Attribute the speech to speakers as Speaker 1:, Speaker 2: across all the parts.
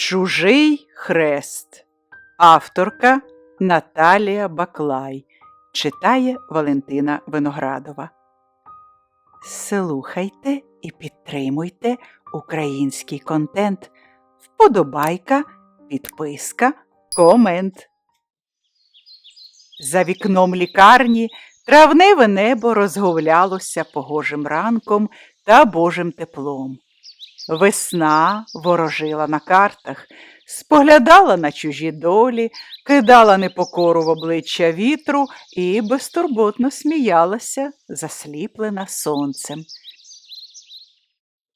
Speaker 1: Чужий хрест. Авторка Наталія Баклай. Читає Валентина Виноградова. Слухайте і підтримуйте український контент. Вподобайка, підписка, комент. За вікном лікарні травневе небо розговлялося погожим ранком та божим теплом. Весна ворожила на картах, споглядала на чужі долі, кидала непокору в обличчя вітру і безтурботно сміялася, засліплена сонцем.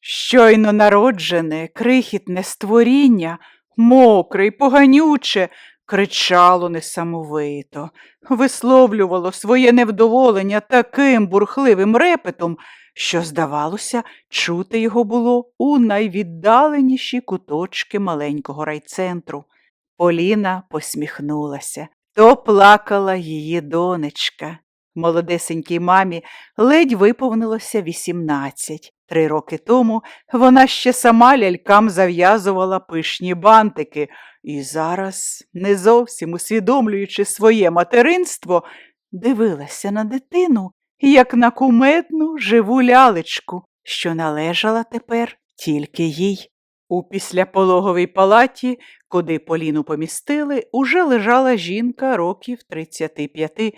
Speaker 1: Щойно народжене, крихітне створіння, мокре й поганюче, кричало несамовито, висловлювало своє невдоволення таким бурхливим репетом, що, здавалося, чути його було у найвіддаленіші куточки маленького райцентру. Поліна посміхнулася. То плакала її донечка. Молодесенькій мамі ледь виповнилося вісімнадцять. Три роки тому вона ще сама лялькам зав'язувала пишні бантики, і зараз, не зовсім усвідомлюючи своє материнство, дивилася на дитину, як на кумедну живу лялечку, що належала тепер тільки їй. У післяпологовій палаті, куди Поліну помістили, уже лежала жінка років 35,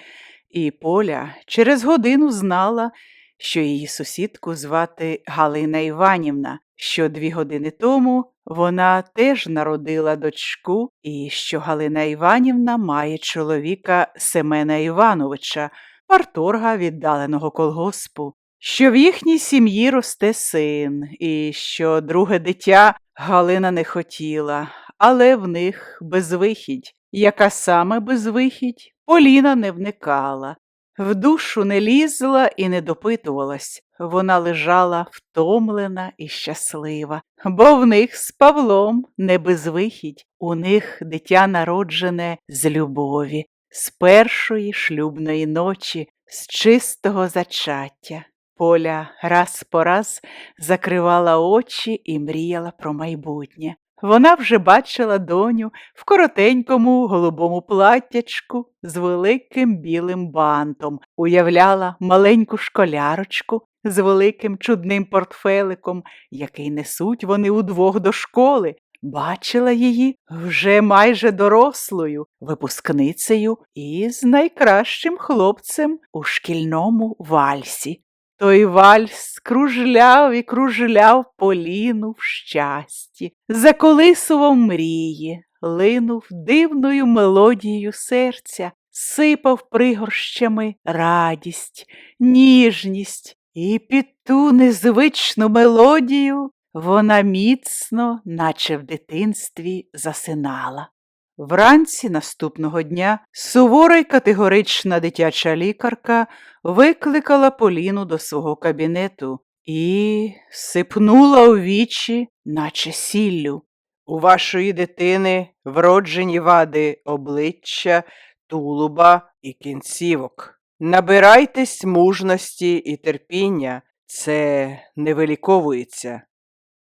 Speaker 1: і Поля через годину знала, що її сусідку звати Галина Іванівна, що дві години тому вона теж народила дочку, і що Галина Іванівна має чоловіка Семена Івановича, парторга віддаленого колгоспу, що в їхній сім'ї росте син, і що друге дитя Галина не хотіла, але в них безвихідь. Яка саме безвихідь, Поліна не вникала. В душу не лізла і не допитувалась, вона лежала втомлена і щаслива, бо в них з Павлом не безвихідь, у них дитя народжене з любові, з першої шлюбної ночі, з чистого зачаття. Поля раз по раз закривала очі і мріяла про майбутнє. Вона вже бачила доню в коротенькому голубому платтячку з великим білим бантом, уявляла маленьку школярочку з великим чудним портфеликом, який несуть вони удвох до школи. Бачила її вже майже дорослою, випускницею і з найкращим хлопцем у шкільному вальсі. Той вальс кружляв і кружляв Поліну в щасті, заколисував мрії, линув дивною мелодією серця, сипав пригорщами радість, ніжність, і під ту незвичну мелодію вона міцно, наче в дитинстві, засинала. Вранці наступного дня сувора й категорична дитяча лікарка викликала Поліну до свого кабінету і сипнула у вічі, наче сіллю. У вашої дитини вроджені вади обличчя, тулуба і кінцівок. Набирайтесь мужності і терпіння, це не виліковується.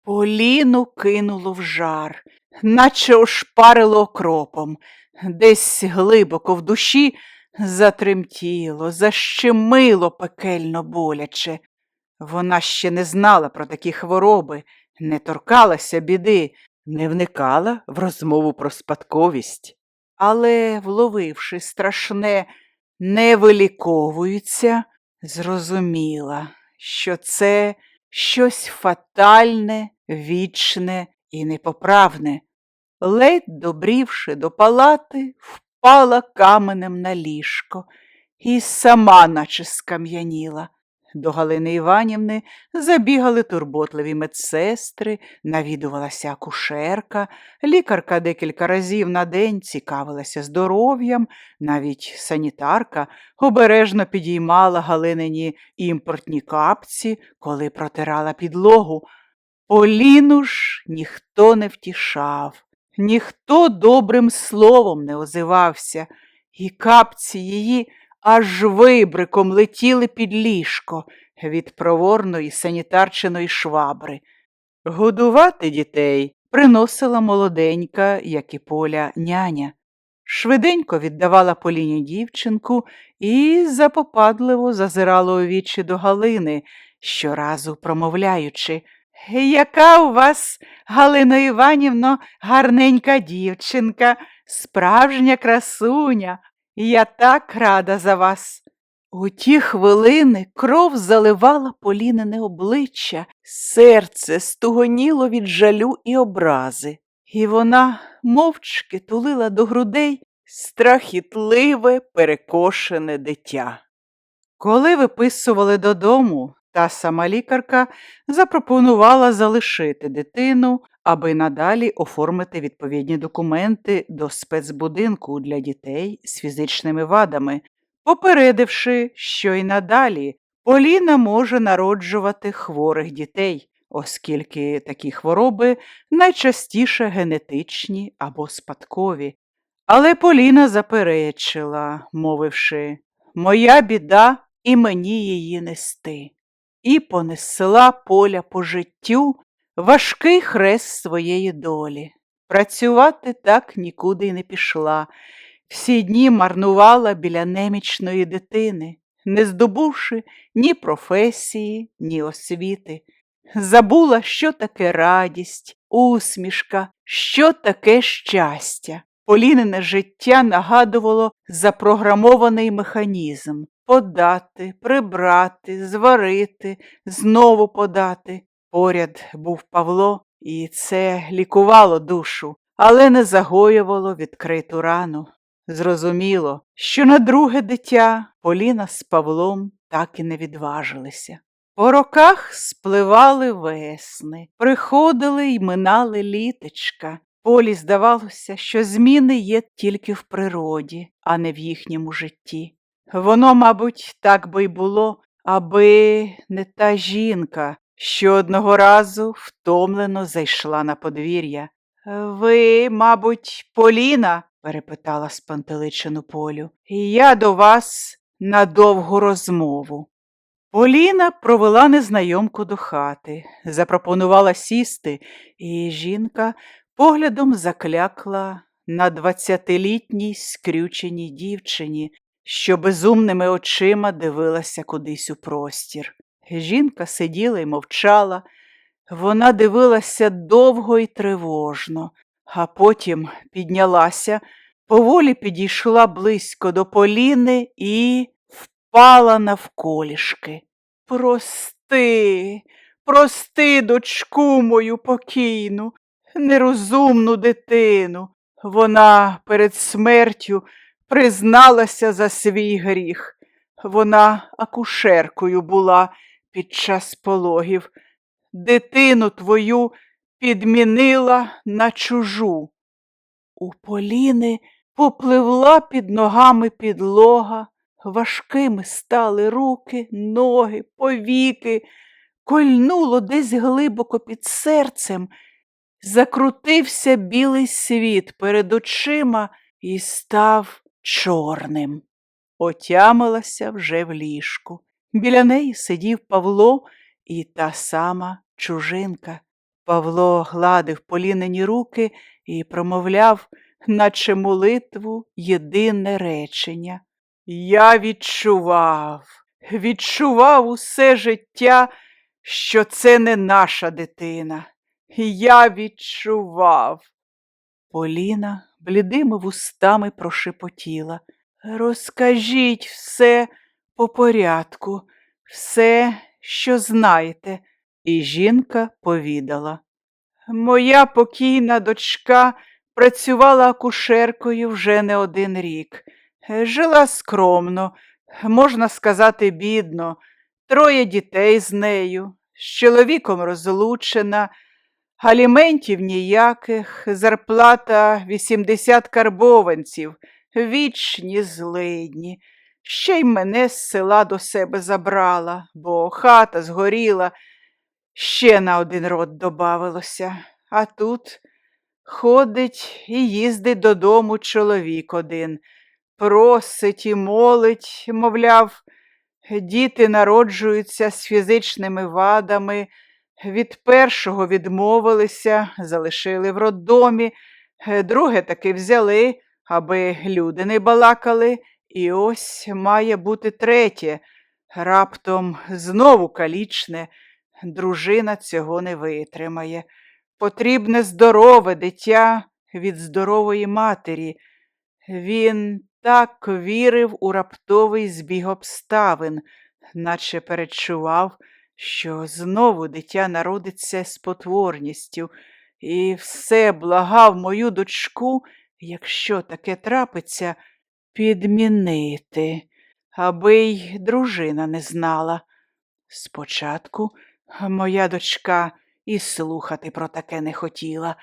Speaker 1: Поліну кинуло в жар, наче ошпарило окропом, десь глибоко в душі затремтіло, защемило пекельно боляче. Вона ще не знала про такі хвороби, не торкалася біди, не вникала в розмову про спадковість. Але, вловивши страшне, не виліковується, зрозуміла, що це щось фатальне, вічне і непоправне. Ледь добрівши до палати, впала каменем на ліжко і сама наче скам'яніла. До Галини Іванівни забігали турботливі медсестри, навідувалася акушерка, лікарка декілька разів на день цікавилася здоров'ям, навіть санітарка обережно підіймала Галинині імпортні капці, коли протирала підлогу. Поліну ж ніхто не втішав, ніхто добрим словом не озивався, і капці її аж вибриком летіли під ліжко від проворної санітарчиної швабри. Годувати дітей приносила молоденька, як і поля, няня. Швиденько віддавала Поліні дівчинку і запопадливо зазирала у вічі до Галини, щоразу промовляючи Яка у вас, Галино Іванівно, гарненька дівчинка, справжня красуня, я так рада за вас. У ті хвилини кров заливала Полінине обличчя, серце стугоніло від жалю і образи, і вона мовчки тулила до грудей страхітливе, перекошене дитя. Коли виписували додому, та сама лікарка запропонувала залишити дитину, аби надалі оформити відповідні документи до спецбудинку для дітей з фізичними вадами, попередивши, що й надалі Поліна може народжувати хворих дітей, оскільки такі хвороби найчастіше генетичні або спадкові. Але Поліна заперечила, мовивши Моя біда і мені її нести, і понесла поля по життю важкий хрест своєї долі. Працювати так нікуди й не пішла. Всі дні марнувала біля немічної дитини, не здобувши ні професії, ні освіти. Забула, що таке радість, усмішка, що таке щастя. Полінене життя нагадувало запрограмований механізм подати, прибрати, зварити, знову подати. Поряд був Павло, і це лікувало душу, але не загоювало відкриту рану. Зрозуміло, що на друге дитя Поліна з Павлом так і не відважилися. По роках спливали весни, приходили й минали літочка. Полі здавалося, що зміни є тільки в природі, а не в їхньому житті. Воно, мабуть, так би й було, аби не та жінка, що одного разу втомлено зайшла на подвір'я. Ви, мабуть, Поліна? перепитала спантеличену Полю. Я до вас на довгу розмову. Поліна провела незнайомку до хати, запропонувала сісти, і жінка поглядом заклякла на двадцятилітній скрюченій дівчині, що безумними очима дивилася кудись у простір. Жінка сиділа й мовчала, вона дивилася довго й тривожно, а потім піднялася, поволі підійшла близько до Поліни і впала навколішки. Прости, прости, дочку мою покійну, нерозумну дитину. Вона перед смертю призналася за свій гріх. Вона акушеркою була під час пологів. Дитину твою підмінила на чужу. У Поліни попливла під ногами підлога, важкими стали руки, ноги, повіки, кольнуло десь глибоко під серцем, закрутився білий світ перед очима і став чорним. Отямилася вже в ліжку. Біля неї сидів Павло і та сама чужинка. Павло гладив полінені руки і промовляв, наче молитву, єдине речення. Я відчував, відчував усе життя, що це не наша дитина. Я відчував. Поліна блідими вустами прошепотіла. Розкажіть все по порядку, все, що знаєте. І жінка повідала. Моя покійна дочка працювала акушеркою вже не один рік. Жила скромно, можна сказати, бідно, троє дітей з нею, з чоловіком розлучена, аліментів ніяких, зарплата 80 карбованців, вічні злидні. Ще й мене з села до себе забрала, бо хата згоріла, ще на один род добавилося, а тут ходить і їздить додому чоловік один, просить і молить, мовляв, діти народжуються з фізичними вадами, Від першого відмовилися, залишили в роддомі, е, друге таки взяли, аби люди не балакали, і ось має бути третє. Раптом знову калічне, дружина цього не витримає. Потрібне здорове дитя від здорової матері. Він так вірив у раптовий збіг обставин, наче передчував, що знову дитя народиться з потворністю, і все благав мою дочку, якщо таке трапиться, підмінити, аби й дружина не знала. Спочатку моя дочка і слухати про таке не хотіла,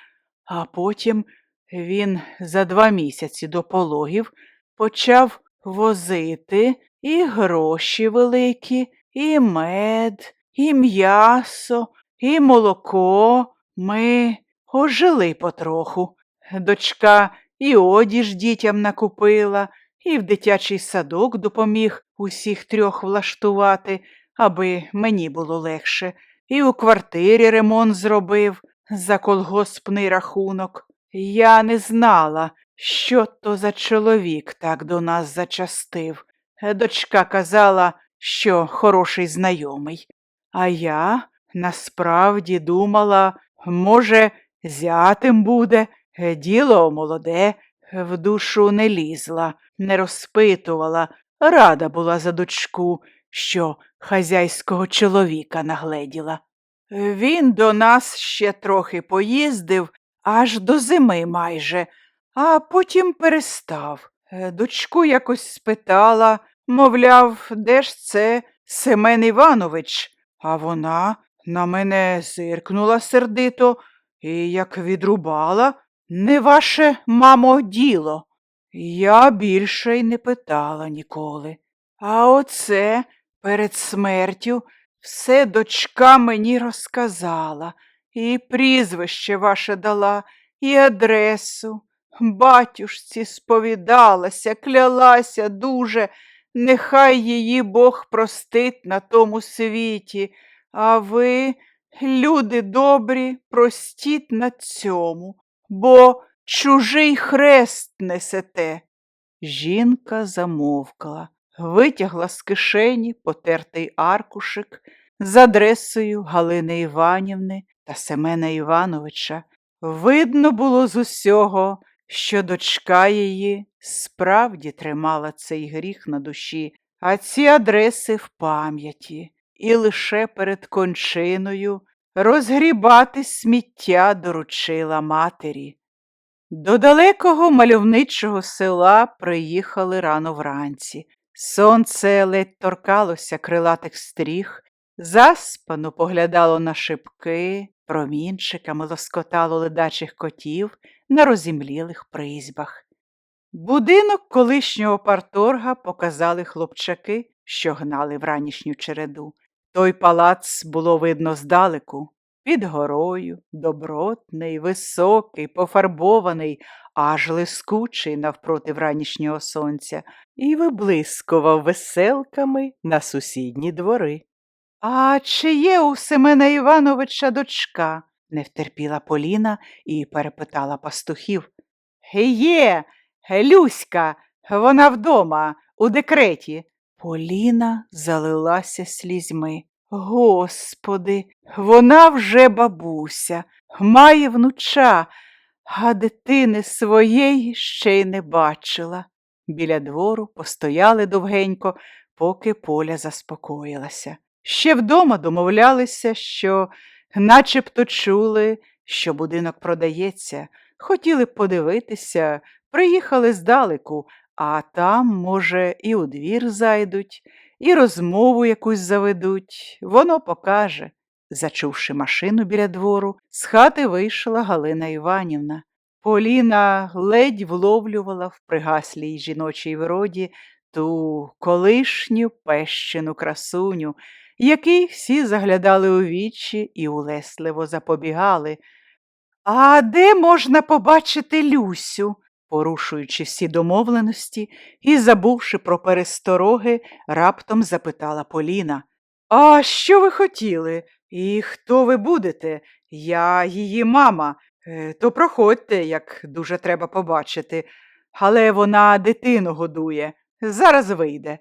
Speaker 1: а потім він за два місяці до пологів почав возити і гроші великі, і мед, і м'ясо, і молоко. Ми ожили потроху. Дочка і одіж дітям накупила, і в дитячий садок допоміг усіх трьох влаштувати, аби мені було легше, і у квартирі ремонт зробив за колгоспний рахунок. Я не знала, що то за чоловік так до нас зачастив. Дочка казала, що хороший знайомий. А я насправді думала, може, зятим буде, діло молоде, в душу не лізла, не розпитувала, рада була за дочку, що хазяйського чоловіка нагледіла. Він до нас ще трохи поїздив, аж до зими майже, а потім перестав. Е, Дочку якось спитала, мовляв, де ж це Семен Іванович, а вона на мене зиркнула сердито і як відрубала, не ваше, мамо, діло. Я більше й не питала ніколи. А оце перед смертю все дочка мені розказала, і прізвище ваше дала, і адресу. Батюшці сповідалася, клялася дуже, нехай її Бог простить на тому світі, а ви, люди добрі, простіть на цьому, бо чужий хрест несете. Жінка замовкла, витягла з кишені потертий аркушик з адресою Галини Іванівни та Семена Івановича. Видно було з усього, що дочка її справді тримала цей гріх на душі, а ці адреси в пам'яті, і лише перед кончиною розгрібати сміття доручила матері. До далекого мальовничого села приїхали рано вранці. Сонце ледь торкалося крилатих стріх, заспано поглядало на шибки, промінчиками лоскотало ледачих котів на розімлілих призьбах. Будинок колишнього парторга показали хлопчаки, що гнали вранішню череду. Той палац було видно здалеку. Під горою, добротний, високий, пофарбований, аж лискучий навпроти вранішнього сонця, і виблискував веселками на сусідні двори. А чи є у Семена Івановича дочка? не втерпіла Поліна і перепитала пастухів. Є, Люська, вона вдома, у декреті. Поліна залилася слізьми. Господи, вона вже бабуся, має внуча, а дитини своєї ще й не бачила. Біля двору постояли довгенько, поки поля заспокоїлася. Ще вдома домовлялися, що начебто чули, що будинок продається, хотіли подивитися, приїхали здалеку, а там, може, і у двір зайдуть, і розмову якусь заведуть, воно покаже. Зачувши машину біля двору, з хати вийшла Галина Іванівна. Поліна ледь вловлювала в пригаслій жіночій вроді ту колишню пещену красуню, якій всі заглядали у вічі і улесливо запобігали. А де можна побачити Люсю? порушуючи всі домовленості і забувши про перестороги, раптом запитала Поліна. А що ви хотіли? І хто ви будете? Я її мама. Е, То проходьте, як дуже треба побачити. Але вона дитину годує. Зараз вийде.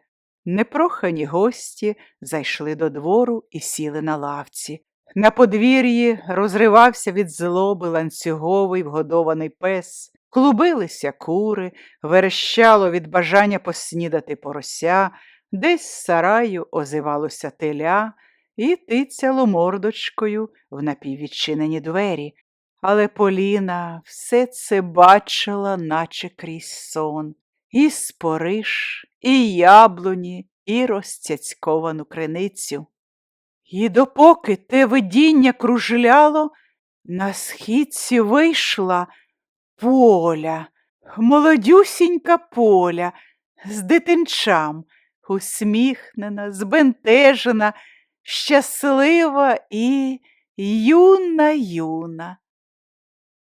Speaker 1: Непрохані гості зайшли до двору і сіли на лавці. На подвір'ї розривався від злоби ланцюговий вгодований пес, клубилися кури, верещало від бажання поснідати порося, десь з сараю озивалося теля і тицяло мордочкою в напіввідчинені двері. Але Поліна все це бачила, наче крізь сон, і спориш, і яблуні, і розцяцьковану криницю. І допоки те видіння кружляло, на східці вийшла поля, молодюсінька поля, з дитинчам, усміхнена, збентежена, щаслива і юна юна.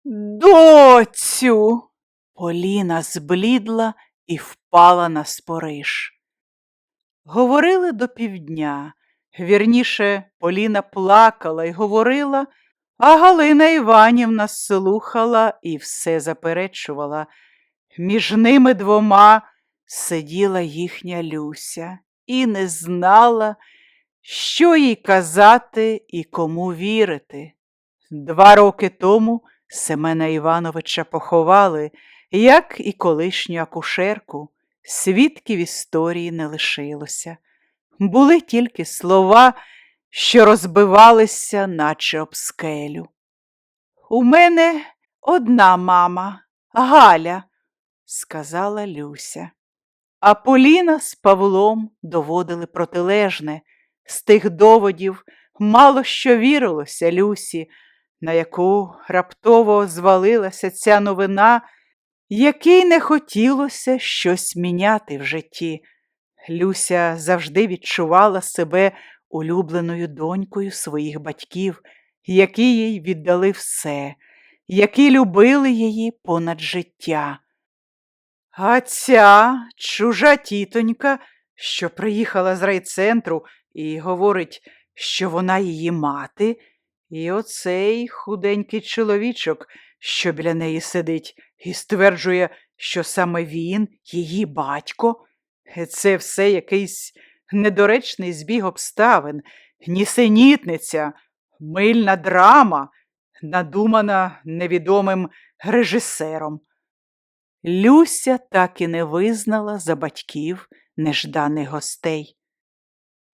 Speaker 1: Доцю. Поліна зблідла і впала на спориш. Говорили до півдня. Вірніше, Поліна плакала й говорила, а Галина Іванівна слухала і все заперечувала. Між ними двома сиділа їхня Люся і не знала, що їй казати і кому вірити. Два роки тому Семена Івановича поховали, як і колишню акушерку. Свідків історії не лишилося. Були тільки слова, що розбивалися, наче об скелю. У мене одна мама, Галя, сказала Люся. А Поліна з Павлом доводили протилежне. З тих доводів мало що вірилося Люсі, на яку раптово звалилася ця новина, якій не хотілося щось міняти в житті. Люся завжди відчувала себе улюбленою донькою своїх батьків, які їй віддали все, які любили її понад життя. А ця чужа тітонька, що приїхала з райцентру і говорить, що вона її мати, і оцей худенький чоловічок, що біля неї сидить, і стверджує, що саме він, її батько. Це все якийсь недоречний збіг обставин, нісенітниця, мильна драма, надумана невідомим режисером. Люся так і не визнала за батьків нежданих гостей.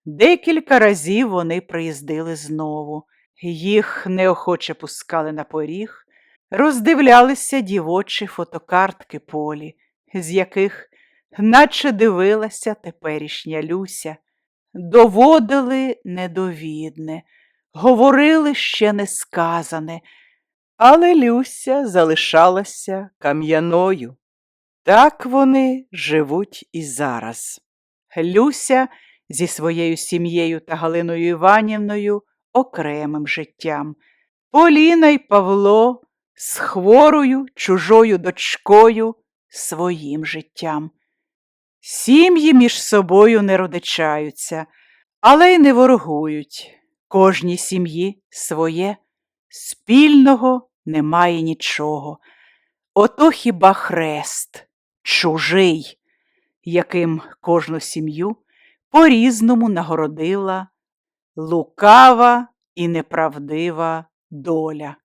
Speaker 1: Декілька разів вони приїздили знову, їх неохоче пускали на поріг, роздивлялися дівочі фотокартки полі, з яких наче дивилася теперішня Люся, доводили недовідне, говорили ще несказане, але Люся залишалася кам'яною. Так вони живуть і зараз. Люся зі своєю сім'єю та Галиною Іванівною окремим життям. Поліна й Павло з хворою чужою дочкою своїм життям. Сім'ї між собою не родичаються, але й не ворогують. Кожній сім'ї своє, спільного немає нічого. Ото хіба хрест, чужий, яким кожну сім'ю по-різному нагородила лукава і неправдива доля.